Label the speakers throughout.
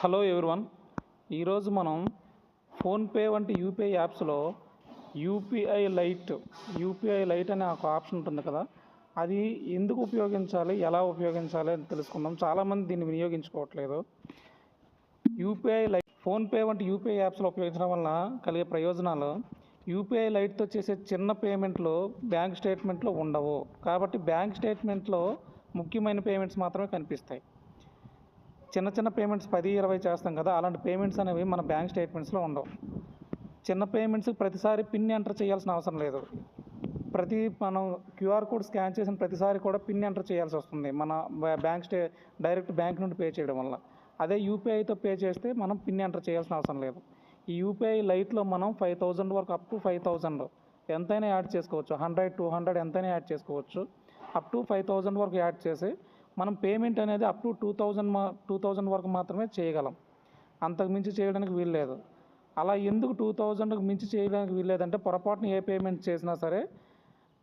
Speaker 1: Hello everyone. ఈరోజు మనం PhonePe వంటి యూపీఐ యాప్స్లో యూపీఐ లైట్ యూపీఐ లైట్ అనే ఒక ఆప్షన్ ఉంటుంది కదా అది ఎందుకు ఉపయోగించాలి ఎలా ఉపయోగించాలి అని తెలుసుకుందాం. చాలామంది దీన్ని వినియోగించుకోవట్లేదు. యూపీఐ లైట్ ఫోన్పే వంటి యూపీఐ యాప్స్లో ఉపయోగించడం వల్ల కలిగే ప్రయోజనాలు యూపీఐ లైట్తో చేసే చిన్న పేమెంట్లు బ్యాంక్ స్టేట్మెంట్లో ఉండవు. కాబట్టి బ్యాంక్ స్టేట్మెంట్లో ముఖ్యమైన పేమెంట్స్ మాత్రమే కనిపిస్తాయి. చిన్న చిన్న పేమెంట్స్ పది ఇరవై చేస్తాం కదా అలాంటి పేమెంట్స్ అనేవి మన బ్యాంక్ స్టేట్మెంట్స్లో ఉండవు. చిన్న పేమెంట్స్ ప్రతిసారి పిన్ ఎంటర్ చేయాల్సిన అవసరం లేదు. ప్రతి మనం క్యూఆర్ కోడ్ స్కాన్ చేసిన ప్రతిసారి కూడా పిన్ ఎంటర్ చేయాల్సి వస్తుంది. మన బ్యాంక్ స్టే డైరెక్ట్ బ్యాంక్ నుండి పే చేయడం వల్ల. అదే యూపీఐతో పే చేస్తే మనం పిన్ ఎంటర్ చేయాల్సిన అవసరం లేదు. ఈ యూపీఐ లైట్లో మనం ఫైవ్ థౌజండ్ వరకు అప్ టు ఫైవ్ థౌజండ్ ఎంతైనా యాడ్ చేసుకోవచ్చు. హండ్రెడ్ టూ హండ్రెడ్ ఎంతైనా యాడ్ చేసుకోవచ్చు. అప్ టు ఫైవ్ థౌజండ్ వరకు యాడ్ చేసి మనం పేమెంట్ అనేది అప్ టు టూ థౌజండ్ మా టూ థౌజండ్ వరకు మాత్రమే చేయగలం. అంతకు మించి చేయడానికి వీల్లేదు అలా ఎందుకు టూ థౌజండ్కి మించి చేయడానికి వీల్లేదంటే పొరపాటున ఏ పేమెంట్ చేసినా సరే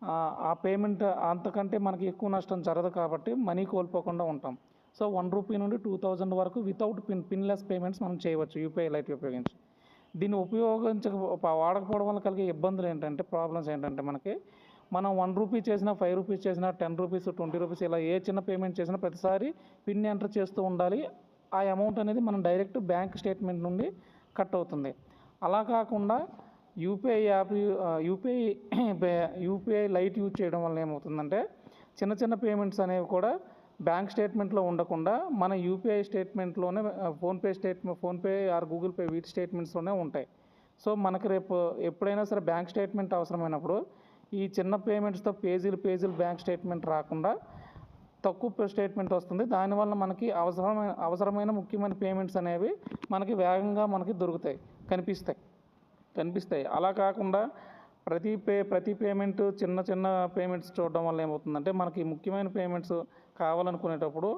Speaker 1: ఆ, పేమెంట్ అంతకంటే మనకి ఎక్కువ నష్టం జరగదు కాబట్టి మనీ కోల్పోకుండా ఉంటాం. సో వన్ రూపీ నుండి టూ థౌజండ్ వరకు వితౌట్ పిన్ పిన్లెస్ పేమెంట్స్ మనం చేయవచ్చు యూపీఐ లైట్ ఉపయోగించి. దీన్ని ఉపయోగించక వాడకపోవడం వల్ల కలిగే ఇబ్బందులు ఏంటంటే ప్రాబ్లమ్స్ ఏంటంటే మనకి మనం వన్ రూపీ చేసినా ఫైవ్ రూపీస్ చేసినా టెన్ రూపీస్ ట్వంటీ రూపీస్ ఇలా ఏ చిన్న పేమెంట్ చేసినా ప్రతిసారి పిన్ ఎంటర్ చేస్తూ ఉండాలి. ఆ అమౌంట్ అనేది మనం డైరెక్ట్ బ్యాంక్ స్టేట్మెంట్ నుండి కట్ అవుతుంది. అలా కాకుండా UPI app UPI UPI lite use చేయడం వల్ల ఏమవుతుందంటే చిన్న చిన్న పేమెంట్స్ అనేవి కూడా బ్యాంక్ స్టేట్మెంట్లో ఉండకుండా మన UPI స్టేట్మెంట్లోనే PhonePe statement PhonePe or Google Pay వీటి స్టేట్మెంట్స్లోనే ఉంటాయి. సో మనకి రేపు ఎప్పుడైనా సరే బ్యాంక్ స్టేట్మెంట్ అవసరమైనప్పుడు ఈ చిన్న పేమెంట్స్తో పేజీలు పేజీలు బ్యాంక్ స్టేట్మెంట్ రాకుండా తక్కువ స్టేట్మెంట్ వస్తుంది. దానివల్ల మనకి అవసరమైన అవసరమైన ముఖ్యమైన పేమెంట్స్ అనేవి మనకి వేగంగా మనకి దొరుకుతాయి కనిపిస్తాయి కనిపిస్తాయి. అలా కాకుండా ప్రతి పే ప్రతి పేమెంట్ చిన్న చిన్న పేమెంట్స్ చూడడం వల్ల ఏమవుతుందంటే మనకి ముఖ్యమైన పేమెంట్స్ కావాలనుకునేటప్పుడు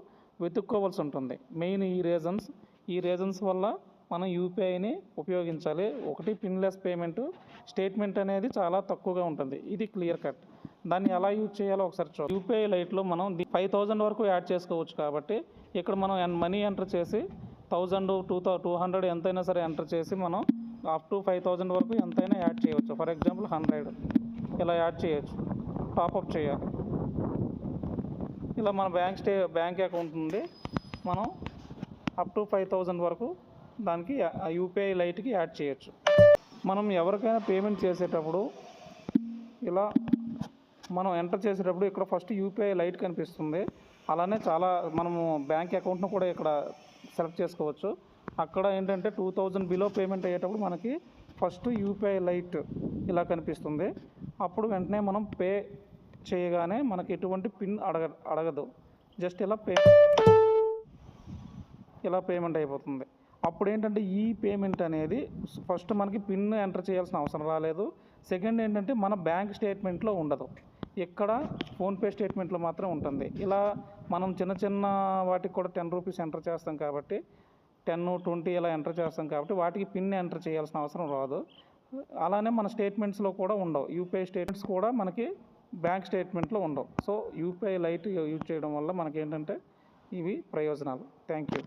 Speaker 1: వెతుక్కోవాల్సి ఉంటుంది. మెయిన్ ఈ రీజన్స్ ఈ రీజన్స్ వల్ల మనం యూపీఐని ఉపయోగించాలి. ఒకటి పిన్లెస్ పేమెంట్ స్టేట్మెంట్ అనేది చాలా తక్కువగా ఉంటుంది. ఇది క్లియర్ కట్. దాన్ని ఎలా యూజ్ చేయాలో ఒకసారి చూద్దాం. యూపీఐ లైట్లో మనం ఫైవ్ థౌజండ్ వరకు యాడ్ చేసుకోవచ్చు కాబట్టి ఇక్కడ మనం మనీ ఎంటర్ చేసి thousand two thou two hundred ఎంతైనా సరే ఎంటర్ చేసి మనం అప్ టు ఫైవ్ థౌజండ్ వరకు ఎంతైనా యాడ్ చేయవచ్చు. For example hundred. ఇలా యాడ్ చేయొచ్చు. టాప్అప్ చేయాలి. ఇలా మన బ్యాంక్ స్టే బ్యాంక్ అకౌంట్ నుండి మనం అప్ టు ఫైవ్ థౌజండ్ వరకు దానికి యూపీఐ లైట్కి యాడ్ చేయొచ్చు. మనం ఎవరికైనా పేమెంట్ చేసేటప్పుడు ఇలా మనం ఎంటర్ చేసేటప్పుడు ఇక్కడ ఫస్ట్ యూపీఐ లైట్ కనిపిస్తుంది. అలానే చాలా మనము బ్యాంక్ అకౌంట్ను కూడా ఇక్కడ సెలెక్ట్ చేసుకోవచ్చు. అక్కడ ఏంటంటే టూ థౌజండ్ బిలో పేమెంట్ అయ్యేటప్పుడు మనకి ఫస్ట్ యూపీఐ లైట్ ఇలా కనిపిస్తుంది. అప్పుడు వెంటనే మనం పే చేయగానే మనకి ఎటువంటి పిన్ అడగ అడగదు. జస్ట్ ఇలా పే ఇలా పేమెంట్ అయిపోతుంది. అప్పుడు ఏంటంటే ఈ పేమెంట్ అనేది ఫస్ట్ మనకి పిన్ ఎంటర్ చేయాల్సిన అవసరం రాలేదు. సెకండ్ ఏంటంటే మన బ్యాంక్ స్టేట్మెంట్లో ఉండదు. ఇక్కడ ఫోన్పే స్టేట్మెంట్లో మాత్రం ఉంటుంది. ఇలా మనం చిన్న చిన్న వాటికి కూడా టెన్ రూపీస్ ఎంటర్ చేస్తాం కాబట్టి టెన్ ట్వంటీ ఇలా ఎంటర్ చేస్తాం కాబట్టి వాటికి పిన్ ఎంటర్ చేయాల్సిన అవసరం రాదు. అలానే మన స్టేట్మెంట్స్లో కూడా ఉండవు. యూపీఐ స్టేట్మెంట్స్ కూడా మనకి బ్యాంక్ స్టేట్మెంట్లో ఉండవు. సో యూపీఐ లైట్ యూజ్ చేయడం వల్ల మనకి ఏంటంటే ఇవి ప్రయోజనాలు. Thank you.